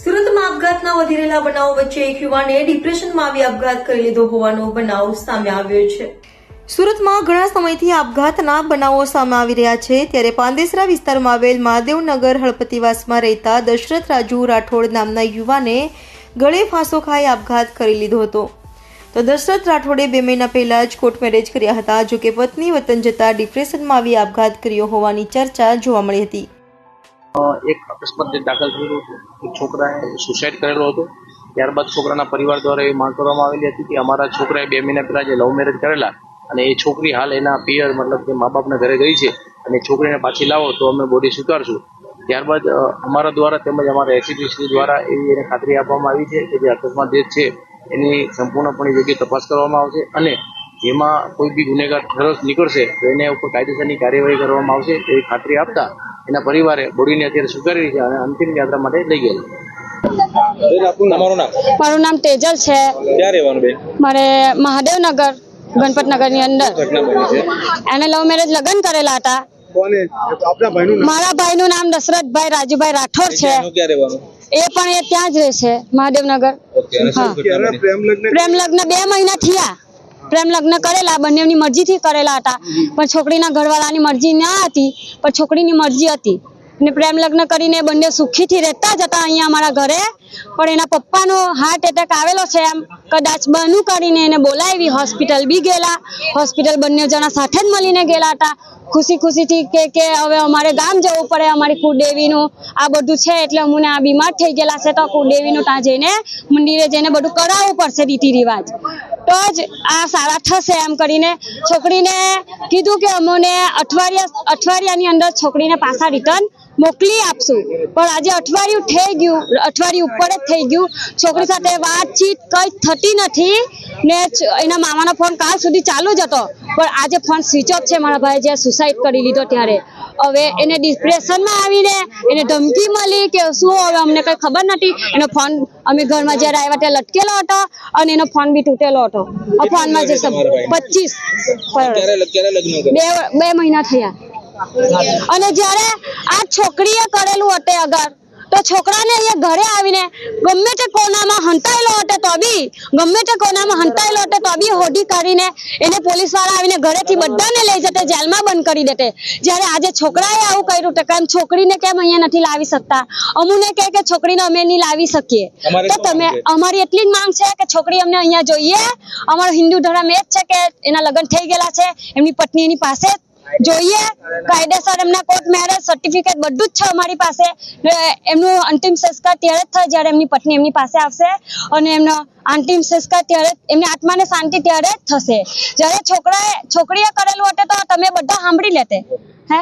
સુરતમાં આપઘાતના વધી રહેલા બનાવો વચ્ચે એક યુવાને ડિપ્રેશનમાં આવી આપઘાત કરી લીધો હોવાનો બનાવ સામે આવ્યો છે. સુરતમાં ઘણા સમયથી આપઘાતના બનાવો સામે આવી રહ્યા છે. ત્યારે પાંદેસરા વિસ્તારમાં આવેલ મહાદેવનગર હળપતિવાસમાં રહેતા દશરથ રાજુ રાઠોડ નામના યુવાને ગળે ફાંસો ખાઈ આપઘાત કરી લીધો હતો. તો દશરથ રાઠોડે બે મહિના પહેલાં જ કોર્ટ મેરેજ કર્યા હતા, જો કે પત્ની વતન જતા ડિપ્રેશનમાં આવી આપઘાત કર્યો હોવાની ચર્ચા જોવા મળી હતી. એક અકસ્માત જે દાખલ થયેલો હતું. છોકરાએ સુસાઇડ કરેલો હતો. ત્યારબાદ છોકરાના પરિવાર દ્વારા એવી માંગ કરવામાં આવેલી હતી કે અમારા છોકરાએ બે મહિના પહેલાં જે લવ મેરેજ કરેલા અને એ છોકરી હાલ એના પિયર મતલબ કે મા બાપના ઘરે ગઈ છે અને છોકરીને પાછી લાવો તો અમે બોડી સ્વીકારશું. ત્યારબાદ અમારા દ્વારા તેમજ અમારા એસીપી દ્વારા એવી એને ખાતરી આપવામાં આવી છે કે જે અકસ્માત જે છે એની સંપૂર્ણપણે યોગ્ય તપાસ કરવામાં આવશે અને જેમાં કોઈ બી ગુનેગાર ઠરસ નીકળશે તો એને ઉપર કાયદેસરની કાર્યવાહી કરવામાં આવશે એવી ખાતરી આપતા એના પરિવારે બોડીને અત્યારે સ્વીકારી છે અને અંતિમ યાત્રા માટે લઈ ગયેલા મારું નામ તેજલ છે. ક્યાં રહેવાનું બેન? મારે મહાદેવનગર ગણપતનગરની અંદર. ઘટના બની એને લવ મેરેજ લગ્ન કરેલા હતા. કોને? આપના ભાઈનું મારા ભાઈનું નામ દશરથભાઈ રાજુભાઈ રાઠોડ છે. એનું ક્યાં રહેવાનું? એ પણ એ ત્યાં જ રહે છે મહાદેવનગર. ઓકે અને શું હા. ઘટના પ્રેમ લગ્ન પ્રેમ લગ્ન બે મહિના થયા. પ્રેમ લગ્ન કરેલા બંનેની મરજીથી કરેલા હતા. પણ છોકરીના ઘરવાળાની મરજી ના હતી પણ છોકરીની મરજી હતી. ને પ્રેમ લગ્ન કરીને બંને સુખીથી રહેતા જ હતા અહીંયા અમારા ઘરે. પણ એના પપ્પાનો હાર્ટ એટેક આવેલો છે એમ. કદાચ બનું કરીને એને બોલાવી હોસ્પિટલ બી ગયેલા. હોસ્પિટલ બંને જણા સાથે જ મળીને ગયેલા હતા. ખુશી ખુશીથી કે કે હવે અમારે ગામ જવું પડે અમારી કુળદેવીનું. આ બધું છે એટલે અમને આ બીમાર થઈ ગયેલા છે તો કુળદેવીનું ત્યાં જઈને, મંદિરે જઈને બધું કરાવવું પડશે રીતિ રિવાજ. તો જ આ સારા થશે એમ કરીને છોકરીને કીધું કે અમને અઠવાડિયા, અઠવાડિયાની અંદર છોકરીને પાછા રિટર્ન મોકલી આપશું. પણ આજે અઠવાડિયું થઈ ગયું અઠવાડિયું ઉપર જ થઈ ગયું. છોકરી સાથે વાતચીત કંઈ થતી નથી. ને એના મામાનો ફોન કાલ સુધી ચાલુ જ હતો. પણ આજે ફોન સ્વિચ ઓફ છે મારા ભાઈ જ્યાં સુસાઇડ કરી લીધો ત્યારે. હવે એને ડિપ્રેશનમાં આવીને એને ધમકી મળી કે શું હવે અમને કંઈ ખબર નથી. એનો ફોન અમે ઘરમાં જ્યારે આવ્યા ત્યારે લટકેલો હતો અને એનો ફોન બી તૂટેલો હતો. ફોનમાં જે પચીસ બે મહિના થયા. અને જ્યારે આ છોકરીએ કરેલું હતે અગર તો છોકરાને અહીંયા ઘરે આવીને ગમે તે કોનામાં હંતાયેલો હતો તો બી ગમે તે કોનામાં હંતાયેલો હતો તો બી હોડી કાઢીને એને પોલીસવાળા આવીને ઘરેથી બધાને લઈ જતે જેલમાં બંધ કરી દેતે. જ્યારે આજે છોકરાએ આવું કર્યું તો કેમ છોકરીને કેમ અહીંયા નથી લાવી શકતા? અમુને કહે કે છોકરીને અમે નહીં લાવી શકીએ. તો તમે અમારી એટલી જ માંગ છે કે છોકરી અમને અહીંયા જોઈએ. અમારો હિન્દુ ધર્મ એ જ છે કે એના લગ્ન થઈ ગયેલા છે. એમની પત્ની એની પાસે જોઈએ. કાયદેસર એમના કોર્ટ મેરેજ સર્ટિફિકેટ બધું જ છે અમારી પાસે. એમનું અંતિમ સંસ્કાર ત્યારે જ થાય જ્યારે એમની પત્ની એમની પાસે આવશે અને એમનો અંતિમ સંસ્કાર ત્યારે એમની આત્માને શાંતિ ત્યારે જ થશે. જ્યારે છોકરાએ, છોકરીએ કરેલું હતું તો તમે બધા સાંભળી લેતે. હે?